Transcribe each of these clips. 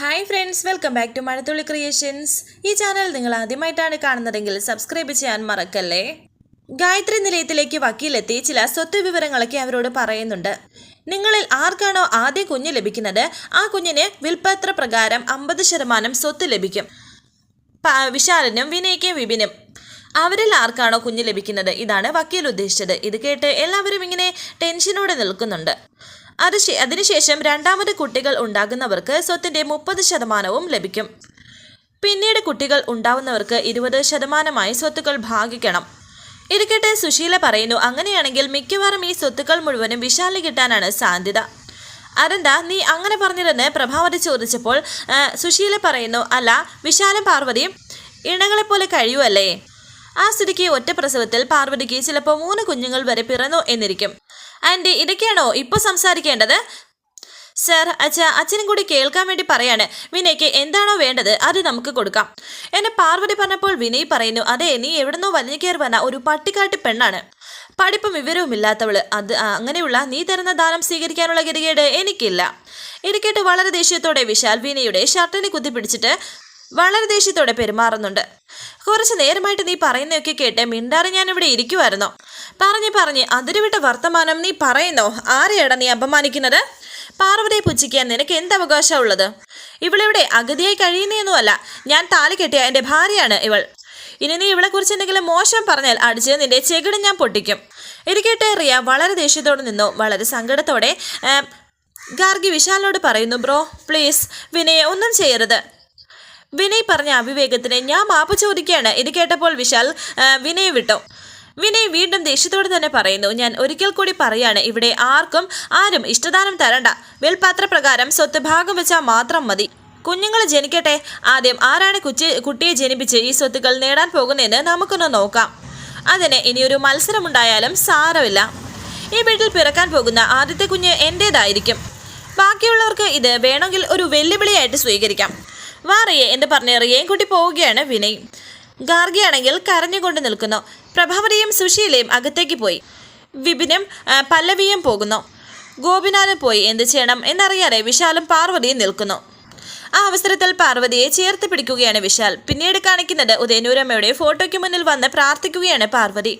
Hi friends welcome back to Mazhathulli creations ഈ channel നിങ്ങൾ ആദ്യമായിട്ടാണ് കാണുന്നതെങ്കിൽ സബ്സ്ക്രൈബ് ചെയ്യാൻ മറക്കല്ലേ? ഗായത്രി നിലയത്തിലേക്ക് വക്കീലെത്തി ചില സ്വത്ത് വിവരങ്ങളൊക്കെ അവരോട് പറയുന്നുണ്ട്. നിങ്ങളിൽ ആർക്കാണോ ആദ്യം കുഞ്ഞ് ലഭിക്കുന്നത് ആ കുഞ്ഞിന് വിൽപ്പത്ര പ്രകാരം അമ്പത് ശതമാനം സ്വത്ത് ലഭിക്കും. വിശാലനും വിനയ്ക്കും വിപിനും. അവരിൽ ആർക്കാണോ കുഞ്ഞ് ലഭിക്കുന്നത്? ഇതാണ് വക്കീൽ ഉദ്ദേശിച്ചത്. ഇത് കേട്ട് എല്ലാവരും ഇങ്ങനെ ടെൻഷനോടെ നിൽക്കുന്നുണ്ട്. അത് അതിനുശേഷം രണ്ടാമത് കുട്ടികൾ ഉണ്ടാകുന്നവർക്ക് സ്വത്തിന്റെ മുപ്പത് ശതമാനവും ലഭിക്കും. പിന്നീട് കുട്ടികൾ ഉണ്ടാവുന്നവർക്ക് ഇരുപത് ശതമാനമായി സ്വത്തുക്കൾ ഭാഗിക്കണം. ഇത് കേട്ട് സുശീല പറയുന്നു അങ്ങനെയാണെങ്കിൽ മിക്കവാറും ഈ സ്വത്തുക്കൾ മുഴുവനും വിശാലി കിട്ടാനാണ് സാധ്യത. അതെന്താ നീ അങ്ങനെ പറഞ്ഞിരുന്ന് പ്രഭാവതി ചോദിച്ചപ്പോൾ സുശീല പറയുന്നു അല്ല വിശാലം പാർവതി ഇണകളെപ്പോലെ കഴിയുമല്ലേ ആ സ്ഥിതിക്ക് ഒറ്റ പ്രസവത്തിൽ പാർവതിക്ക് ചിലപ്പോൾ മൂന്ന് കുഞ്ഞുങ്ങൾ വരെ പിറന്നു എന്നിരിക്കും. ആന്റി ഇതൊക്കെയാണോ ഇപ്പോൾ സംസാരിക്കേണ്ടത്? സർ അച്ഛ അച്ഛനും കൂടി കേൾക്കാൻ വേണ്ടി പറയാണ്. വിനയ്ക്ക് എന്താണോ വേണ്ടത് അത് നമുക്ക് കൊടുക്കാം. എന്നെ പാർവതി പറഞ്ഞപ്പോൾ വിനയ് പറയുന്നു അതെ നീ എവിടുന്നോ വലിഞ്ഞു കയറി വന്ന ഒരു പട്ടിക്കാട്ടി പെണ്ണാണ്. പഠിപ്പും വിവരവും ഇല്ലാത്തവൾ. അത് അങ്ങനെയുള്ള നീ തരുന്ന ദാനം സ്വീകരിക്കാനുള്ള ഗതികേട് എനിക്കില്ല. ഇരിക്കേട്ട് കേട്ട് വളരെ ദേഷ്യത്തോടെ വിശാൽ വിനയുടെ ഷർട്ടിനെ കുത്തിപ്പിടിച്ചിട്ട് വളരെ ദേഷ്യത്തോടെ പെരുമാറുന്നുണ്ട്. കുറച്ച് നേരമായിട്ട് നീ പറയുന്നതൊക്കെ കേട്ട് മിണ്ടാറി ഞാൻ ഇവിടെ ഇരിക്കുമായിരുന്നോ പറഞ്ഞ് പറഞ്ഞ് അതിരുവിട്ട വർത്തമാനം നീ പറയുന്നോ? ആരെയാണ് നീ അപമാനിക്കുന്നത്? പാർവതിയെ പുച്ഛിക്കാൻ നിനക്ക് എന്ത് അവകാശമുള്ളത് ഇവളിവിടെ അഗതിയായി കഴിയുന്നതൊന്നുമല്ല. ഞാൻ താലി കെട്ടിയ എന്റെ ഭാര്യയാണ് ഇവൾ. ഇനി നീ ഇവളെക്കുറിച്ച് എന്തെങ്കിലും മോശം പറഞ്ഞാൽ അടിച്ച് നിന്റെ ചെകിട് ഞാൻ പൊട്ടിക്കും. ഇരിക്കട്ടെ റിയ. വളരെ ദേഷ്യത്തോടെ നിന്നു. വളരെ സങ്കടത്തോടെ ഗാർഗി വിശാലിനോട് പറയുന്നു ബ്രോ പ്ലീസ് വിനയെ ഒന്നും ചെയ്യരുത്. വിനയ് പറഞ്ഞ അവിവേകത്തിന് ഞാൻ മാപ്പ് ചോദിക്കുകയാണ്. ഇത് കേട്ടപ്പോൾ വിശാൽ വിനയ് വിട്ടു. വിനയ് വീണ്ടും ദേഷ്യത്തോട് തന്നെ പറയുന്നു ഞാൻ ഒരിക്കൽ കൂടി പറയാണ് ഇവിടെ ആർക്കും ആരും ഇഷ്ടദാനം തരണ്ട. വെൽപാത്ര പ്രകാരം സ്വത്ത് ഭാഗം വെച്ചാൽ മാത്രം മതി. കുഞ്ഞുങ്ങൾ ജനിക്കട്ടെ. ആദ്യം ആരാണ് കുച്ചി കുട്ടിയെ ജനിപ്പിച്ച് ഈ സ്വത്തുക്കൾ നേടാൻ പോകുന്നതെന്ന് നമുക്കൊന്ന് നോക്കാം. അതിന് ഇനിയൊരു മത്സരമുണ്ടായാലും സാരമില്ല. ഈ വീട്ടിൽ പിറക്കാൻ പോകുന്ന ആദ്യത്തെ കുഞ്ഞ് എന്റേതായിരിക്കും ബാക്കിയുള്ളവർക്ക് ഇത് വേണമെങ്കിൽ ഒരു വെല്ലുവിളിയായിട്ട് സ്വീകരിക്കാം. വാ റിയെ എന്ന് പറഞ്ഞ് റിയയും കൂട്ടി പോവുകയാണ് വിനയ്. ഗാർഗിയാണെങ്കിൽ കരഞ്ഞുകൊണ്ട് നിൽക്കുന്നു. പ്രഭാവതിയും സുശീലയും അകത്തേക്ക് പോയി. വിപിനും പല്ലവിയും പോകുന്നു. ഗോപിനാഥ് പോയി. എന്ത് ചെയ്യണം എന്നറിയാതെ വിശാലും പാർവതിയും നിൽക്കുന്നു. ആ അവസരത്തിൽ പാർവതിയെ ചേർത്ത് പിടിക്കുകയാണ് വിശാൽ. പിന്നീട് കാണിക്കുന്നത് ഉദയനൂരമ്മയുടെ ഫോട്ടോയ്ക്ക് മുന്നിൽ വന്ന് പ്രാർത്ഥിക്കുകയാണ് പാർവതി.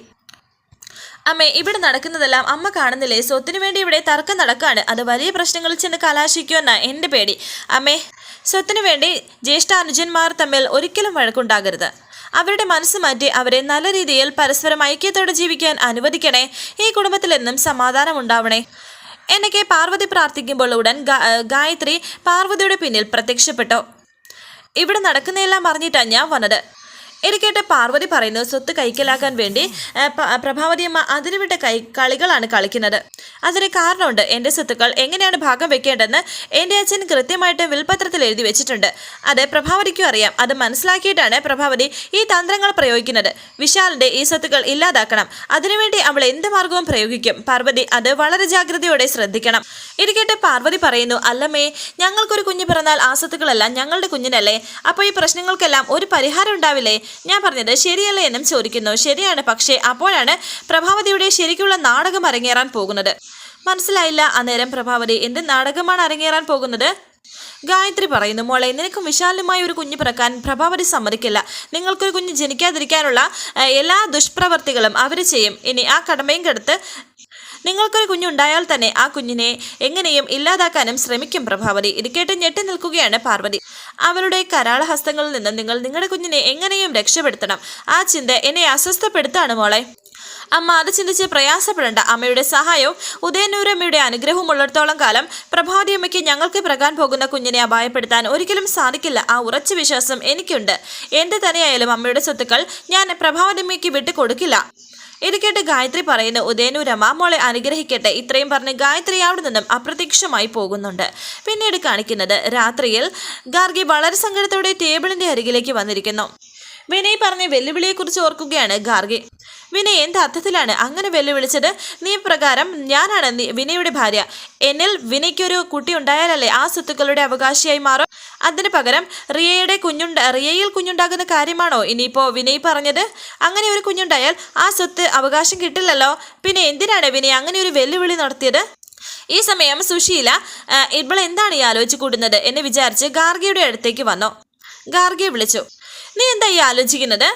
അമ്മേ ഇവിടെ നടക്കുന്നതെല്ലാം അമ്മ കാണുന്നില്ലേ? സ്വത്തിനു വേണ്ടി ഇവിടെ തർക്കം നടക്കാണ്. അത് വലിയ പ്രശ്നങ്ങളിൽ ചെന്ന് കലാശിക്കുമെന്ന എന്റെ പേടി. അമ്മേ സ്വത്തിനു വേണ്ടി ജ്യേഷ്ഠ അനുജന്മാർ തമ്മിൽ ഒരിക്കലും വഴക്കുണ്ടാകരുത്. അവരുടെ മനസ്സ് മാറ്റി അവരെ നല്ല രീതിയിൽ പരസ്പരം ഐക്യത്തോടെ ജീവിക്കാൻ അനുവദിക്കണേ. ഈ കുടുംബത്തിൽ എന്നും സമാധാനം ഉണ്ടാവണേ. എന്നൊക്കെ പാർവതി പ്രാർത്ഥിക്കുമ്പോൾ ഉടൻ ഗായത്രി പാർവതിയുടെ പിന്നിൽ പ്രത്യക്ഷപ്പെട്ടു. ഇവിടെ നടക്കുന്നതെല്ലാം അറിഞ്ഞിട്ടാണ് ഞാൻ വന്നത്. ഇത് കേട്ട് പാർവതി പറയുന്നത് സ്വത്ത് കൈക്കലാക്കാൻ വേണ്ടി പ്രഭാവതിയമ്മ അതിനുവിട്ട കൈ കളികളാണ് കളിക്കുന്നത്. അതിന് കാരണമുണ്ട് എന്റെ സ്വത്തുക്കൾ. എങ്ങനെയാണ് ഭാഗം വെക്കേണ്ടതെന്ന് എന്റെ അച്ഛൻ കൃത്യമായിട്ട് വിൽപത്രത്തിൽ എഴുതി വെച്ചിട്ടുണ്ട്. അത് പ്രഭാവതിക്കും അറിയാം. അത് മനസ്സിലാക്കിയിട്ടാണ് പ്രഭാവതി ഈ തന്ത്രങ്ങൾ പ്രയോഗിക്കുന്നത്. വിശാലിന്റെ ഈ സ്വത്തുക്കൾ ഇല്ലാതാക്കണം. അതിനുവേണ്ടി അവൾ എന്ത് മാർഗവും പ്രയോഗിക്കും. പാർവതി അത് വളരെ ജാഗ്രതയോടെ ശ്രദ്ധിക്കണം. ഇത് കേട്ട് പാർവതി പറയുന്നു അല്ലമ്മേ ഞങ്ങൾക്കൊരു കുഞ്ഞ് പിറന്നാൽ ആ സ്വത്തുക്കളെല്ലാം ഞങ്ങളുടെ കുഞ്ഞിനല്ലേ? അപ്പോൾ ഈ പ്രശ്നങ്ങൾക്കെല്ലാം ഒരു പരിഹാരം ഉണ്ടാവില്ലേ? ഞാൻ പറഞ്ഞത് ശരിയല്ലേ എന്നും ചോദിക്കുന്നു. ശരിയാണ്. പക്ഷേ അപ്പോഴാണ് പ്രഭാവതിയുടെ ശരിക്കുള്ള നാടകം അരങ്ങേറാൻ പോകുന്നത്. മനസ്സിലായില്ല. അന്നേരം പ്രഭാവതി എന്ത് നാടകമാണ് അരങ്ങേറാൻ പോകുന്നത്? ഗായത്രി പറയുന്നു മോളെ നിനക്കും വിശാലമായ ഒരു കുഞ്ഞ് പിറക്കാൻ പ്രഭാവതി സമ്മതിക്കില്ല. നിങ്ങൾക്കൊരു കുഞ്ഞ് ജനിക്കാതിരിക്കാനുള്ള എല്ലാ ദുഷ്പ്രവർത്തികളും അവർ ചെയ്യും. ഇനി ആ കടമയും കെടുത്ത് നിങ്ങൾക്കൊരു കുഞ്ഞുണ്ടായാൽ തന്നെ ആ കുഞ്ഞിനെ എങ്ങനെയും ഇല്ലാതാക്കാനും ശ്രമിക്കും പ്രഭാവതി. ഇത് കേട്ട് ഞെട്ടി നിൽക്കുകയാണ് പാർവതി. അവരുടെ കരാള ഹസ്തങ്ങളിൽ നിന്ന് നിങ്ങൾ നിങ്ങളുടെ കുഞ്ഞിനെ എങ്ങനെയും രക്ഷപ്പെടുത്തണം. ആ ചിന്ത എന്നെ അസ്വസ്ഥപ്പെടുത്താണ് മോളെ. അമ്മ അത് ചിന്തിച്ച് പ്രയാസപ്പെടേണ്ട. അമ്മയുടെ സഹായവും ഉദയനൂരമ്മയുടെ അനുഗ്രഹവും ഉള്ളിടത്തോളം കാലം പ്രഭാവതി അമ്മയ്ക്ക് ഞങ്ങൾക്ക് പ്രകാൻ പോകുന്ന കുഞ്ഞിനെ അപായപ്പെടുത്താൻ ഒരിക്കലും സാധിക്കില്ല. ആ ഉറച്ച വിശ്വാസം എനിക്കുണ്ട്. എന്ത് തന്നെയായാലും അമ്മയുടെ സ്വത്തുക്കൾ ഞാൻ പ്രഭാവതി അമ്മയ്ക്ക് വിട്ടുകൊടുക്കില്ല. ഇത് കേട്ട് ഗായത്രി പറയുന്നു ഉദയനൂരമ്മ മോളെ അനുഗ്രഹിക്കട്ടെ. ഇത്രയും പറഞ്ഞ് ഗായത്രി അവിടെ നിന്നും അപ്രത്യക്ഷമായി പോകുന്നുണ്ട്. പിന്നീട് കാണിക്കുന്നത് രാത്രിയിൽ ഗാർഗി വളരെ സങ്കടത്തോടെ ടേബിളിന്റെ അരികിലേക്ക് വന്നിരിക്കുന്നു. വിനയ് പറഞ്ഞ വെല്ലുവിളിയെക്കുറിച്ച് ഓർക്കുകയാണ് ഗാർഗി. വിനയ് എന്ത് അർത്ഥത്തിലാണ് അങ്ങനെ വെല്ലുവിളിച്ചത്? നിയമപ്രകാരം പ്രകാരം ഞാനാണ് വിനയുടെ ഭാര്യ. എന്നിൽ വിനയ്ക്കൊരു കുട്ടി ഉണ്ടായാലല്ലേ ആ സ്വത്തുക്കളുടെ അവകാശിയായി മാറും? അതിന് പകരം റിയയുടെ കുഞ്ഞുണ്ട റിയയിൽ കുഞ്ഞുണ്ടാകുന്ന കാര്യമാണോ? ഇനിയിപ്പോൾ വിനയ് പറഞ്ഞത് അങ്ങനെ ഒരു കുഞ്ഞുണ്ടായാൽ ആ സ്വത്ത് അവകാശം കിട്ടില്ലല്ലോ. പിന്നെ എന്തിനാണ് വിനയ് അങ്ങനെ ഒരു വെല്ലുവിളി നടത്തിയത്? ഈ സമയം സുശീല ഇപ്പോൾ എന്താണ് ഈ ആലോചിച്ച് കൂടുന്നത്? എന്ന് വിചാരിച്ച് ഗാർഗിയുടെ അടുത്തേക്ക് വന്നു. ഗാർഗിയെ വിളിച്ചു നീ എന്താ ഈ ആലോചിക്കുന്നത്?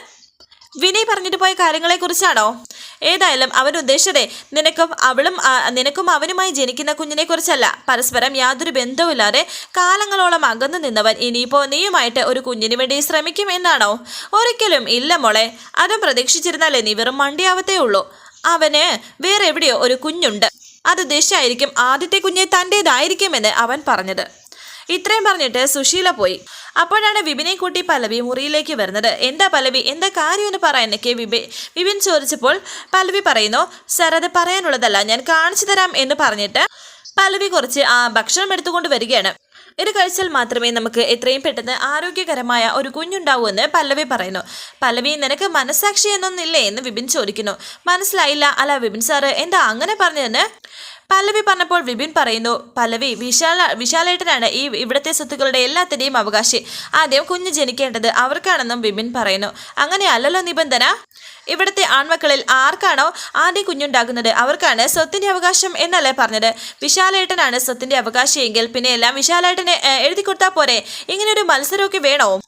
വിനയ് പറഞ്ഞിട്ട് പോയ കാര്യങ്ങളെക്കുറിച്ചാണോ? ഏതായാലും അവൻ ഉദ്ദേശിച്ചത് നിനക്കും അവളും നിനക്കും അവനുമായി ജനിക്കുന്ന കുഞ്ഞിനെ കുറിച്ചല്ല പരസ്പരം യാതൊരു ബന്ധവുമില്ലാതെ കാലങ്ങളോളം അകന്നു നിന്നവൻ ഇനിയിപ്പോ നീയുമായിട്ട് ഒരു കുഞ്ഞിന് വേണ്ടി ശ്രമിക്കും എന്നാണോ? ഒരിക്കലും ഇല്ല മോളെ. അതും പ്രതീക്ഷിച്ചിരുന്നാലേ നീ വെറും മണ്ടിയാവത്തേ ഉള്ളൂ. അവന് വേറെ എവിടെയോ ഒരു കുഞ്ഞുണ്ട്. അത് ഉദ്ദേശിച്ചായിരിക്കും ആദ്യത്തെ കുഞ്ഞ് തന്റേതായിരിക്കുമെന്ന് അവൻ പറഞ്ഞത്. ഇത്രയും പറഞ്ഞിട്ട് സുശീല പോയി. അപ്പോഴാണ് വിപിനെ കൂട്ടി പല്ലവി മുറിയിലേക്ക് വരുന്നത്. എന്താ പല്ലവി? എന്താ കാര്യം എന്ന് പറയാനൊക്കെ വിപി വിപിൻ ചോദിച്ചപ്പോൾ പല്ലവി പറയുന്നു സർ അത് പറയാനുള്ളതല്ല. ഞാൻ കാണിച്ചു തരാം എന്ന് പറഞ്ഞിട്ട് പല്ലവി കുറച്ച് ഭക്ഷണം എടുത്തുകൊണ്ട് വരികയാണ്. ഇത് കഴിച്ചാൽ മാത്രമേ നമുക്ക് എത്രയും പെട്ടെന്ന് ആരോഗ്യകരമായ ഒരു കുഞ്ഞുണ്ടാവൂ എന്ന് പല്ലവി പറയുന്നു. പല്ലവി നിനക്ക് മനസ്സാക്ഷി എന്നൊന്നില്ലേ എന്ന് വിപിൻ ചോദിക്കുന്നു. മനസ്സിലായില്ല. അല്ല വിപിൻ സാറ് എന്താ അങ്ങനെ പറഞ്ഞതെന്ന്? പല്ലവി പറഞ്ഞപ്പോൾ വിപിൻ പറയുന്നു പല്ലവി വിശാല വിശാലേട്ടനാണ് ഈ ഇവിടുത്തെ സ്വത്തുക്കളുടെ എല്ലാത്തിന്റെയും അവകാശി. ആദ്യം കുഞ്ഞ് ജനിക്കേണ്ടത് അവർക്കാണെന്നും വിപിൻ പറയുന്നു. അങ്ങനെയല്ലല്ലോ നിബന്ധന? ഇവിടുത്തെ ആൺമക്കളിൽ ആർക്കാണോ ആദ്യം കുഞ്ഞുണ്ടാകുന്നത്? അവർക്കാണ് സ്വത്തിന്റെ അവകാശം എന്നല്ലേ പറഞ്ഞത്? വിശാലേട്ടനാണ് സ്വത്തിന്റെ അവകാശിയെങ്കിൽ പിന്നെ എല്ലാം വിശാലേട്ടനെ എഴുതി കൊടുത്താൽ പോരെ? ഇങ്ങനൊരു മത്സരമൊക്കെ വേണോ?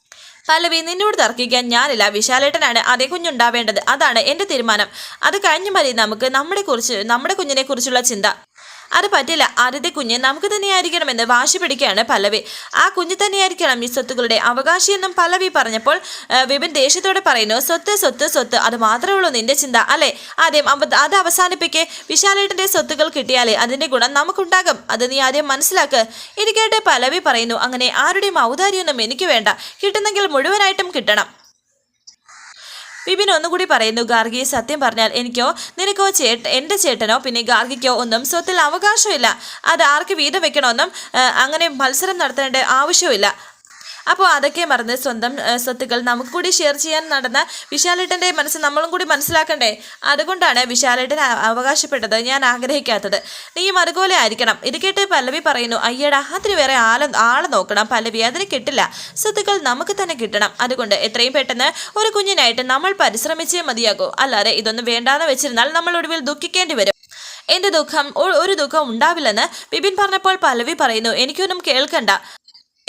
പല്ലവി നിന്നോട് തർക്കിക്കാൻ ഞാനില്ല. വിശാലേട്ടനാണ് അതേ കുഞ്ഞുണ്ടാവേണ്ടത്. അതാണ് എന്റെ തീരുമാനം. അത് കഴിഞ്ഞു മതി നമുക്ക് നമ്മുടെ കുറിച്ച് നമ്മുടെ കുഞ്ഞിനെ കുറിച്ചുള്ള ചിന്ത. അത് പറ്റില്ല. ആദ്യത്തെ കുഞ്ഞ് നമുക്ക് തന്നെയായിരിക്കണമെന്ന് വാശി പിടിക്കുകയാണ് പല്ലവി. ആ കുഞ്ഞ് തന്നെയായിരിക്കണം ഈ സ്വത്തുക്കളുടെ അവകാശിയെന്നും പല്ലവി പറഞ്ഞപ്പോൾ വിപൻ ദേഷ്യത്തോടെ പറയുന്നു സ്വത്ത് സ്വത്ത് സ്വത്ത്. അത് മാത്രമേ ഉള്ളൂ നിന്റെ ചിന്ത അല്ലേ? ആദ്യം അത് അവസാനിപ്പിക്കെ. വിശാലേട്ടന്റെ സ്വത്തുക്കൾ കിട്ടിയാലേ അതിന്റെ ഗുണം നമുക്കുണ്ടാകും. അത് നീ ആദ്യം മനസ്സിലാക്ക്. കേട്ട് പല്ലവി പറയുന്നു അങ്ങനെ ആരുടെയും ഔദാര്യമൊന്നും എനിക്ക് വേണ്ട. കിട്ടുന്നെങ്കിൽ മുഴുവനായിട്ടും കിട്ടണം. വിപിൻ ഒന്നുകൂടി പറയുന്നു ഗാർഗി സത്യം പറഞ്ഞാൽ എനിക്കോ നിനക്കോ ചേട്ട എന്റെ ചേട്ടനോ പിന്നെ ഗാർഗിക്കോ ഒന്നും സ്വത്തിൽ അവകാശമില്ല. അത് ആർക്ക് വീതം വെക്കണമെന്നും അങ്ങനെ മത്സരം നടത്തേണ്ട ആവശ്യമില്ല അപ്പോൾ അതൊക്കെ മറന്ന് സ്വന്തം സ്വത്തുക്കൾ നമുക്ക് കൂടി ഷെയർ ചെയ്യാൻ നടന്ന വിശാലേട്ടന്റെ മനസ്സ് നമ്മളും കൂടി മനസ്സിലാക്കണ്ടേ? അതുകൊണ്ടാണ് വിശാലേട്ടൻ അവകാശപ്പെട്ടത് ഞാൻ ആഗ്രഹിക്കാത്തത്. നീയും അതുപോലെ ആയിരിക്കണം. ഇത് കേട്ട് പല്ലവി പറയുന്നു അയ്യടാ അതിന് വേറെ ആളെ ആളെ നോക്കണം പല്ലവി അതിന് കിട്ടില്ല. സ്വത്തുക്കൾ നമുക്ക് തന്നെ കിട്ടണം. അതുകൊണ്ട് എത്രയും പെട്ടെന്ന് ഒരു കുഞ്ഞിനായിട്ട് നമ്മൾ പരിശ്രമിച്ചേ മതിയാകൂ. അല്ലാതെ ഇതൊന്നും വേണ്ടാന്ന് വെച്ചിരുന്നാൽ നമ്മൾ ഒടുവിൽ ദുഃഖിക്കേണ്ടി വരും. എന്റെ ദുഃഖം? ഒരു ദുഃഖം ഉണ്ടാവില്ലെന്ന് ബിപിൻ പറഞ്ഞപ്പോൾ പല്ലവി പറയുന്നു എനിക്കൊന്നും കേൾക്കണ്ട.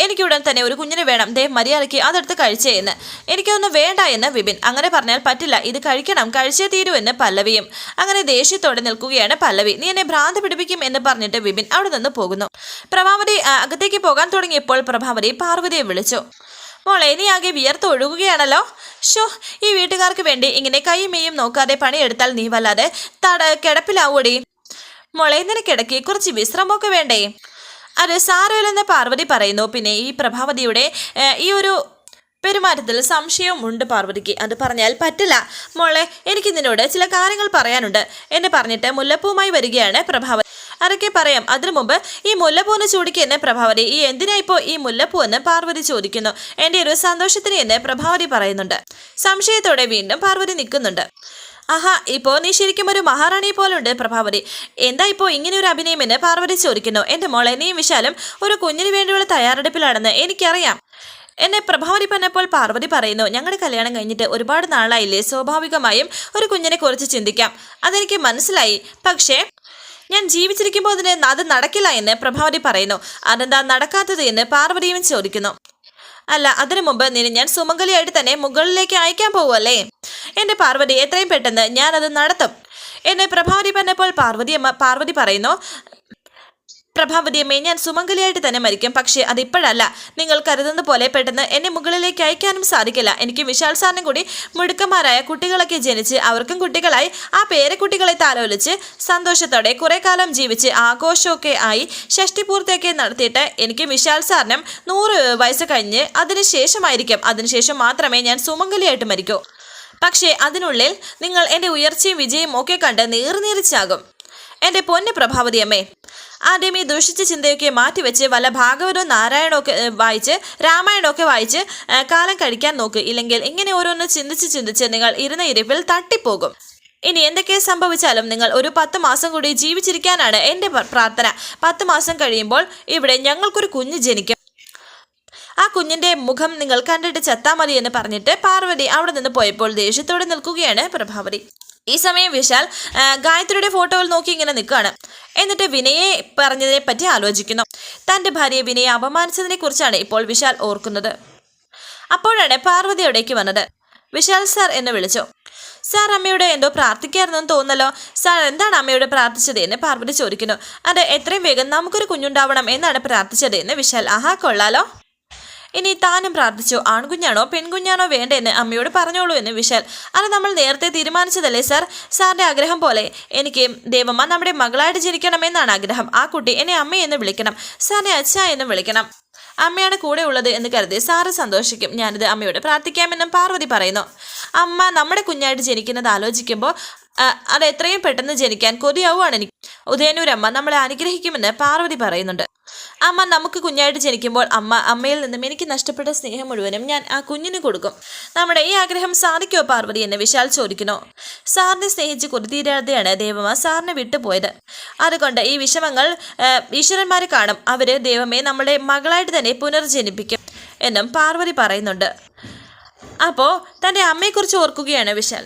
എനിക്കുടൻ തന്നെ ഒരു കുഞ്ഞിനെ വേണം. ദേ മര്യാദയ്ക്ക് അതെടുത്ത് കഴിച്ചേ എനിക്കൊന്നും വേണ്ട എന്ന് വിപിൻ അങ്ങനെ പറഞ്ഞാൽ പറ്റില്ല. ഇത് കഴിക്കണം. കഴിച്ചേ തീരൂ എന്ന് പല്ലവിയും. അങ്ങനെ ദേഷ്യത്തോടെ നിൽക്കുകയാണ് പല്ലവി. നീ എന്നെ ഭ്രാന്ത് പിടിപ്പിക്കും എന്ന് പറഞ്ഞിട്ട് വിപിൻ അവിടെ നിന്ന് പോകുന്നു. പ്രഭാവതി അകത്തേക്ക് പോകാൻ തുടങ്ങിയപ്പോൾ പ്രഭാവതി പാർവതിയെ വിളിച്ചു. മോളെ നീ ആകെ വിയർത്ത് ഒഴുകുകയാണല്ലോ. ഷോ ഈ വീട്ടുകാർക്ക് വേണ്ടി ഇങ്ങനെ കൈയും മെയ്യും നോക്കാതെ പണിയെടുത്താൽ നീ വല്ലാതെ തട കിടപ്പിലാവൂടി മോളെ നിനക്കിടയ്ക്ക് കുറച്ച് വിശ്രമമൊക്കെ വേണ്ടേ? അത് സാരമില്ലെന്ന് പാർവതി പറയുന്നു. പിന്നെ ഈ പ്രഭാവതിയുടെ ഈ ഒരു പെരുമാറ്റത്തിൽ സംശയവും ഉണ്ട് പാർവതിക്ക്. അത് പറഞ്ഞാൽ പറ്റില്ല. മോളെ എനിക്ക് നിന്നോട് ചില കാര്യങ്ങൾ പറയാനുണ്ട്. എന്നെ പറഞ്ഞിട്ട് മുല്ലപ്പൂവുമായി വരികയാണ് പ്രഭാവതി. അതൊക്കെ പറയാം. അതിനു മുമ്പ് ഈ മുല്ലപ്പൂന്ന് ചൂടിക്ക് എന്നെ പ്രഭാവതി ഈ എന്തിനാ ഇപ്പോൾ ഈ മുല്ലപ്പൂ എന്ന് പാർവതി ചോദിക്കുന്നു. എന്റെ ഒരു സന്തോഷത്തിന് എന്ന് പ്രഭാവതി പറയുന്നുണ്ട്. സംശയത്തോടെ വീണ്ടും പാർവതി നിൽക്കുന്നുണ്ട്. ആഹാ ഇപ്പോ നീ ശരിക്കും ഒരു മഹാറാണിയെ പോലുണ്ട് പ്രഭാവതി. എന്താ ഇപ്പോ ഇങ്ങനെ ഒരു അഭിനയം എന്ന് പാർവതി ചോദിക്കുന്നു. എന്റെ മോളെ നീ വിശാലും ഒരു കുഞ്ഞിന് വേണ്ടിയുള്ള തയ്യാറെടുപ്പിലാണെന്ന് എനിക്കറിയാം. എന്നെ പ്രഭാവതി പറഞ്ഞപ്പോൾ പാർവതി പറയുന്നു ഞങ്ങളുടെ കല്യാണം കഴിഞ്ഞിട്ട് ഒരുപാട് നാളായില്ലേ? സ്വാഭാവികമായും ഒരു കുഞ്ഞിനെ കുറിച്ച് ചിന്തിക്കാം. അതെനിക്ക് മനസ്സിലായി. പക്ഷേ ഞാൻ ജീവിച്ചിരിക്കുമ്പോൾ അതിന് അത് നടക്കില്ല എന്ന് പ്രഭാവതി പറയുന്നു. അതെന്താ നടക്കാത്തത് എന്ന് പാർവതിയും ചോദിക്കുന്നു. അല്ല അതിനു മുമ്പ് നിന്നെ ഞാൻ സുമംഗലിയായിട്ട് തന്നെ മുകളിലേക്ക് അയക്കാൻ പോവുമല്ലേ എന്റെ പാർവതി എത്രയും പെട്ടെന്ന് ഞാനത് നടത്തും. എന്നെ പ്രഭാവതി പറഞ്ഞപ്പോൾ പാർവതി അമ്മ പാർവതി പറയുന്നു പ്രഭാവതിയമ്മേ ഞാൻ സുമംഗലിയായിട്ട് തന്നെ മരിക്കും. പക്ഷേ അതിപ്പോഴല്ല. നിങ്ങൾ കരുതുന്ന പോലെ പെട്ടെന്ന് എന്നെ മുകളിലേക്ക് അയക്കാനും സാധിക്കില്ല. എനിക്ക് വിശാൽ സാറിനും കൂടി മിടുക്കന്മാരായ കുട്ടികളൊക്കെ ജനിച്ച് അവർക്കും കുട്ടികളായി. ആ പേരക്കുട്ടികളെ താലോലിച്ച് സന്തോഷത്തോടെ കുറെ കാലം ജീവിച്ച് ആഘോഷമൊക്കെ ആയി ഷഷ്ടി പൂർത്തിയൊക്കെ നടത്തിയിട്ട് എനിക്ക് വിശാൽ സാറിനും നൂറ് വയസ്സ് കഴിഞ്ഞ് അതിനുശേഷമായിരിക്കും അതിനുശേഷം മാത്രമേ ഞാൻ സുമംഗലിയായിട്ട് മരിക്കൂ. പക്ഷേ അതിനുള്ളിൽ നിങ്ങൾ എന്റെ ഉയർച്ചയും വിജയവും ഒക്കെ കണ്ട് നീർനീറിച്ചാകും. എന്റെ പൊന്നു പ്രഭാവതി അമ്മേ ആദ്യം ഈ ദുഷിച്ച ചിന്തയൊക്കെ മാറ്റിവെച്ച് വല്ല ഭാഗവതവും നാരായണമൊക്കെ വായിച്ച് രാമായണമൊക്കെ വായിച്ച് കാലം കഴിക്കാൻ നോക്ക്. ഇല്ലെങ്കിൽ ഇങ്ങനെ ഓരോന്ന് ചിന്തിച്ച് ചിന്തിച്ച് നിങ്ങൾ ഇരുന്ന ഇരിപ്പിൽ തട്ടിപ്പോകും. ഇനി എന്തൊക്കെ സംഭവിച്ചാലും നിങ്ങൾ ഒരു പത്ത് മാസം കൂടി ജീവിച്ചിരിക്കാനാണ് എന്റെ പ്രാർത്ഥന. പത്ത് മാസം കഴിയുമ്പോൾ ഇവിടെ ഞങ്ങൾക്കൊരു കുഞ്ഞ് ജനിക്കും. ആ കുഞ്ഞിന്റെ മുഖം നിങ്ങൾ കണ്ടിട്ട് ചത്താ മതി എന്ന് പറഞ്ഞിട്ട് പാർവതി അവിടെ നിന്ന് പോയപ്പോൾ ദേഷ്യത്തോടെ നിൽക്കുകയാണ് പ്രഭാവതി. ഈ സമയം വിശാൽ ഗായത്രിയുടെ ഫോട്ടോയിൽ നോക്കി ഇങ്ങനെ നിൽക്കുകയാണ്. എന്നിട്ട് വിനയെ പറഞ്ഞതിനെ പറ്റി ആലോചിക്കുന്നു. തന്റെ ഭാര്യയെ വിനയെ അപമാനിച്ചതിനെ കുറിച്ചാണ് ഇപ്പോൾ വിശാൽ ഓർക്കുന്നത്. അപ്പോഴാണ് പാർവതി അവിടേക്ക് വന്നത്. വിശാൽ സാർ എന്ന് വിളിച്ചു. സാർ അമ്മയോട് എന്തോ പ്രാർത്ഥിക്കായിരുന്നെന്ന് തോന്നല്ലോ സാർ എന്താണ് അമ്മയോട് പ്രാർത്ഥിച്ചത്? എന്ന് പാർവതി ചോദിക്കുന്നു. അത് എത്രയും വേഗം നമുക്കൊരു കുഞ്ഞുണ്ടാവണം എന്നാണ് പ്രാർത്ഥിച്ചത് എന്ന് വിശാൽ. ആഹാ കൊള്ളാലോ. ഇനി താനും പ്രാർത്ഥിച്ചു ആൺകുഞ്ഞാണോ പെൺകുഞ്ഞാണോ വേണ്ടെന്ന് അമ്മയോട് പറഞ്ഞോളൂ എന്ന് വിശാൽ. അത് നമ്മൾ നേരത്തെ തീരുമാനിച്ചതല്ലേ സാർ? സാറിന്റെ ആഗ്രഹം പോലെ എനിക്ക് ദേവമ്മ നമ്മുടെ മകളായിട്ട് ജനിക്കണമെന്നാണ് ആഗ്രഹം. ആ കുട്ടി എന്നെ അമ്മയെന്ന് വിളിക്കണം സാറിനെ അച്ഛ എന്ന് വിളിക്കണം. അമ്മയാണ് കൂടെ ഉള്ളത് എന്ന് കരുതി സാറ് സന്തോഷിക്കും. ഞാനിത് അമ്മയോട് പ്രാർത്ഥിക്കാമെന്നും പാർവതി പറയുന്നു. അമ്മ നമ്മുടെ കുഞ്ഞായിട്ട് ജനിക്കുന്നത് ആലോചിക്കുമ്പോൾ അത് എത്രയും പെട്ടെന്ന് ജനിക്കാൻ കൊതിയാവുകയാണ് എനിക്ക്. ഉദയനൂരമ്മ നമ്മളെ അനുഗ്രഹിക്കുമെന്ന് പാർവതി പറയുന്നുണ്ട്. അമ്മ നമുക്ക് കുഞ്ഞായിട്ട് ജനിക്കുമ്പോൾ അമ്മ അമ്മയിൽ നിന്നും എനിക്ക് നഷ്ടപ്പെട്ട സ്നേഹം മുഴുവനും ഞാൻ ആ കുഞ്ഞിന് കൊടുക്കും. നമ്മുടെ ഈ ആഗ്രഹം സാധിക്കോ പാർവതി എന്ന് വിശാൽ ചോദിക്കുന്നു. സാറിനെ സ്നേഹിച്ച് കൊതിതീരാതെയാണ് ദേവമ്മ സാറിനെ വിട്ടുപോയത് അതുകൊണ്ട് ഈ വിഷമങ്ങൾ ഈശ്വരന്മാർ കാണും. അവർ ദൈവമേ നമ്മുടെ മകളായിട്ട് തന്നെ പുനർജനിപ്പിക്കും എന്നും പാർവതി പറയുന്നുണ്ട്. അപ്പോൾ തന്റെ അമ്മയെക്കുറിച്ച് ഓർക്കുകയാണ് വിശാൽ.